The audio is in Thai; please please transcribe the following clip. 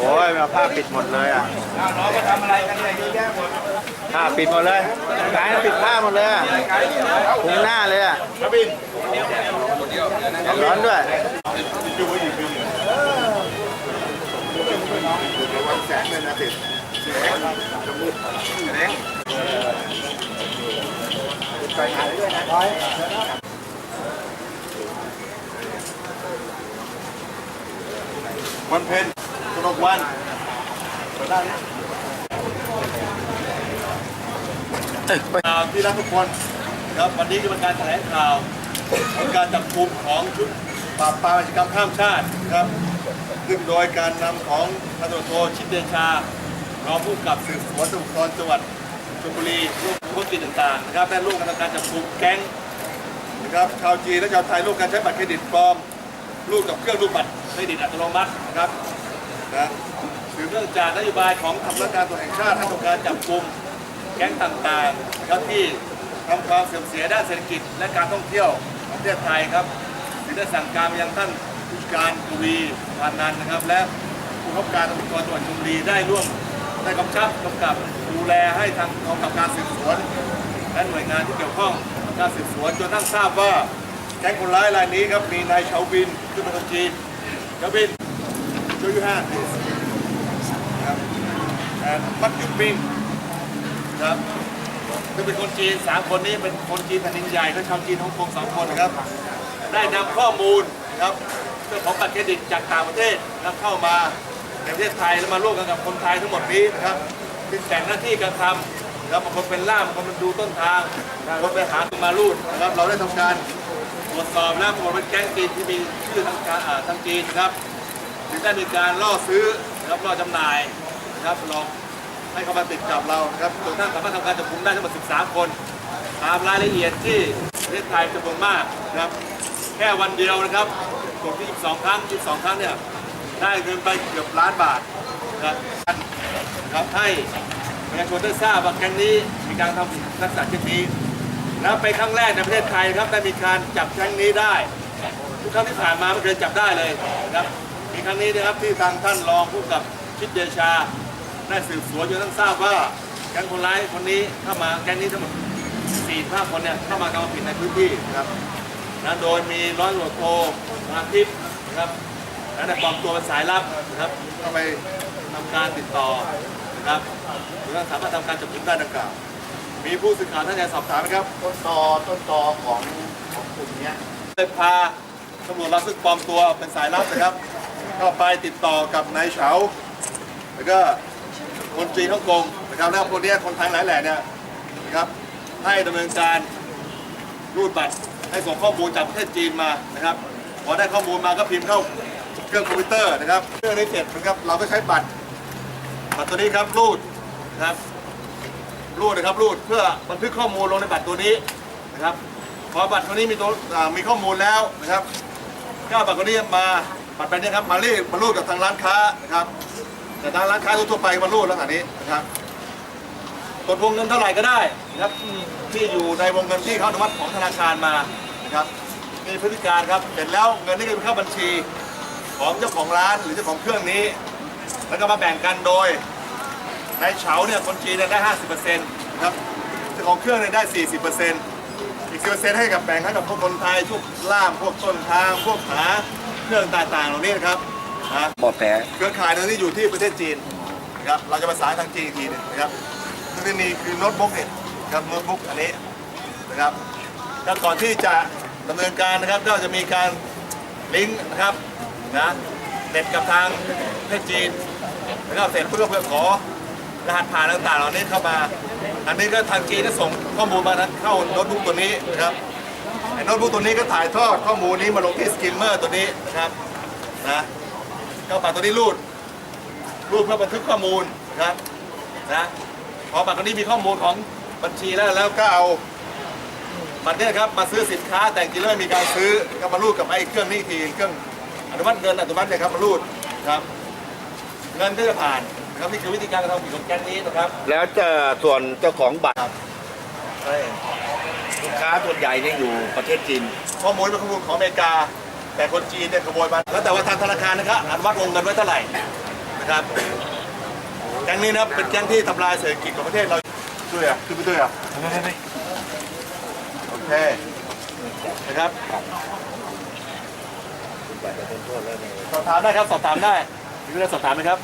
โอ้ยมาผ้าปิดหมดเลยอะน้องก็ทำอะไรกันเนี่ยเยอะแยะหมดผ้าปิดหมดเลยขายปิดผ้าหมดเลยอะคุมหน้าเลยอะบินร้อนด้วยวันแสงเลยนะติดไปหาเรื่อยนะร้อย วันเพ็ญกนกวันเปิดได้ไหมข่าวที่รักทุกคนครับวันนี้จะเป็นการแถลงข่าวของการจับกลุ่มของชุดปราบปรามอาชญากรรมข้ามชาติครับซึ่งโดยการนำของพันตำรวจโทชิดเดชารองผู้กำกับสืบสวนตำรวจภูธรจังหวัดชลบุรีร่วมธุรกิจต่างๆนะครับได้ร่วมกันทำการจับกลุ่มแก๊งนะครับชาวจีนและชาวไทยร่วมกันใช้บัตรเครดิตปลอมรูปกับเครื่องรูปบัตร เครดิตอัตโนมัตินะครับนะถือเนื่องจากนโยบายของทำนักงานตรวจแห่งชาติให้ทำการจับกลุ่มแก๊งต่างๆนะครับที่ทำความเสื่อมเสียด้านเศรษฐกิจและการท่องเที่ยวของประเทศไทยครับจึงได้สั่งการไปยังท่านผู้การกวีพานันท์นะครับ และผู้กำกับการตำรวจจังหวัดชลบุรีได้ร่วมได้กำชับกำกับดูแลให้ทางกองกับการสืบสวน และหน่วยงานที่เกี่ยวข้องกับการสืบสวนจนทั้งทราบว่าแก๊งคนร้ายรายนี้ครับมีนายเฉาบินขึ้นเป็นคนจีน เฉาบินช่วยยูห้าครับแอนมักยุบบินครับคือเป็นคนจีนสามคนนี้เป็นคนจีนแผ่นดินใหญ่และชาวจีนฮ่องกงสองคนนะครับ ได้นำข้อมูลนะครับเรื่องของบัตรเครดิตจากต่างประเทศนำเข้ามาในประเทศไทยแล้วมาร่วมกันกับคนไทยทั้งหมดนี้นะครับซึ่แบ่งหน้าที่กันทำนะครับบางคนเป็นล่ามบางคนเป็นดูต้นทางบางคนไปหาตัวมารูดนะครับเราได้ทำการ รวจสอบแล้วปรากฏว่าแก๊งจีนที่มีชื่อทางการอ่าทางจีนนะครับถึงได้มีการล่อซื้อนะครับล่อจำหน่ายนะครับลองให้เขามาติดจับเรานะครับจนทั้งสามารถทำการจับกุมได้ทั้งหมด 13 คน ตามรายละเอียดที่ประเทศไทยจำนวนมากนะครับ แค่วันเดียวนะครับกดที่ 22 ครั้ง 22 ครั้งเนี่ยได้เงินไปเกือบล้านบาทนะครับนะครับให้ประชาชนได้ทราบว่าแก๊งนี้มีการทำผิดลักษณะเช่นนี้ แล้วไปนครั้งแรกในประเทศไทยครับได้มีการจับแก๊งนี้ได้ ทุกครั้งที่ผ่านมาไม่เคยจับได้เลยนะครับมีครั้งนี้นะครับที่ทางท่านรองผู้กับชิดเดชาได้สืบสวนจนทั้งทราบว่าแก๊งคนร้ายคนนี้เข้ามาแก๊งนี้ทั้งหมดสี่ห้าคนเนี่ยเข้ามากระทำผิดในพื้นที่นะครับนะโดยมีร้อยตำรวจโทมาทิพย์นะครับและได้ปลอมตัวเป็นสายลับนะครับเข้าไปทำการติดต่อนะครับจนสามารถทำการจับกุมได้ดังกล่าว มีผู้สื่อข่าวท่านใดสอบถามไหมครับต้นตอต้นตอของของกลุ่มเนี้ยเลยพาตำรวจเราซึ่งปลอมตัวเป็นสายลับนะครับก็ไปติดต่อกับนายเฉาแล้วก็คนจีนฮ่องกงนะครับแล้วคนเนี้ยคนไทยหลายแหล่เนี่ยนะครับให้ดำเนินการรูดบัตรให้ส่งข้อมูลจากประเทศจีนมานะครับพอได้ข้อมูลมาก็พิมพ์เข้าเครื่องคอมพิวเตอร์นะครับเครื่องนี้เสร็จนะครับเราก็ใช้บัตรบัตรตัวนี้ครับรูดนะครับ รูดนะครับรูดเพื่อบันทึกข้อมูลลงในบัตรตัวนี้นะครับพอบัตรตัวนี้มีตัวอ่ามีข้อมูลแล้วนะครับก็เอาบัตรตัวนี้มาบัตรใบนี้ครับมารีดมารูดกับทางร้านค้านะครับแต่ทางร้านค้าทั่วๆไปมารูดแล้วอันนี้นะครับกดวงเงินเท่าไหร่ก็ได้นะครับที่ที่อยู่ในวงเงินที่เขาอนุมัติของธนาคารมานะครับมีพฤติการครับเสร็จแล้วเงินนี้ก็ไปเข้าบัญชีของเจ้าของร้านหรือเจ้าของเครื่องนี้ แล้วก็มาแบ่งกันโดย นายเฉาเนี่ยคนจีนเนี่ยได้ 50%นะครับเจ้าของเครื่องเนี่ยได้ 40%อีก10%ให้กับแบ่งให้กับพวกคนไทยพวกล่ามพวกต้นทางพวกหาเครื่องต่างๆเหล่านี้นะครับนะบอดแผลเครือข่ายนั้นที่อยู่ที่ประเทศจีนนะครับเราจะประสานทางจีนอีกทีหนึงนะครับซึ่งนี่คือโน้ตบุ๊กเนี่ยครับโน้ตบุ๊กอันนี้นะครับแล้วก่อนที่จะดำเนินการนะครับก็จะมีการลิงก์นะครับนะเน็ตกับทางประเทศจีนนะครับเสร็จเพื่อเพื่อขอ รหัสผ่านต่างๆเหล่านี้เข้ามา อันนี้ก็ทางจีนก็ส่งข้อมูลมาเข้าโน้ตบุ๊กตัวนี้นะครับไอ้โน้ตบุ๊กตัวนี้ก็ถ่ายทอดข้อมูลนี้มาลงที่สกิมเมอร์ตัวนี้นะครับนะก็บัตรตัวนี้รูดรูดเพื่อบันทึกข้อมูลนะครับนะพอบัตรตัวนี้มีข้อมูลของบัญชีแล้วแล้วก็เอาบัตรเนี้ครับมาซื้อสินค้าแต่จริงแล้วไม่มีการซื้อก็มารูดกับไอ้เครื่องนี้ทีเครื่องอนุมัติเงินอนุมัติเนี่ยครับมารูดครับ เงินก็จะผ่าน นะครับนี่คือวิธีการกระทำผิดของแก๊งนี้นะครับแล้วเจะส่วนเจ้าของบัตรใช่ลูกค้าส่วนใหญ่เนี่ยอยู่ประเทศจีนข้อมูลเป็นข้อมูลของอเมริกา แต่คนจีนเนี่ยขโมยมาแล้วแต่ว่าทางธนาคารนะครับอนุมัติวงเงินไว้เท่าไหร่นะครับแก๊งนี้นะครับเป็นแก๊งที่ทำลายเศรษฐกิจของประเทศเราด้วยอะขึ้นไปด้วยอะโอเคนะครับสอบถามได้ครับสอบถามได้มีเวลาสอบถามไหมครับ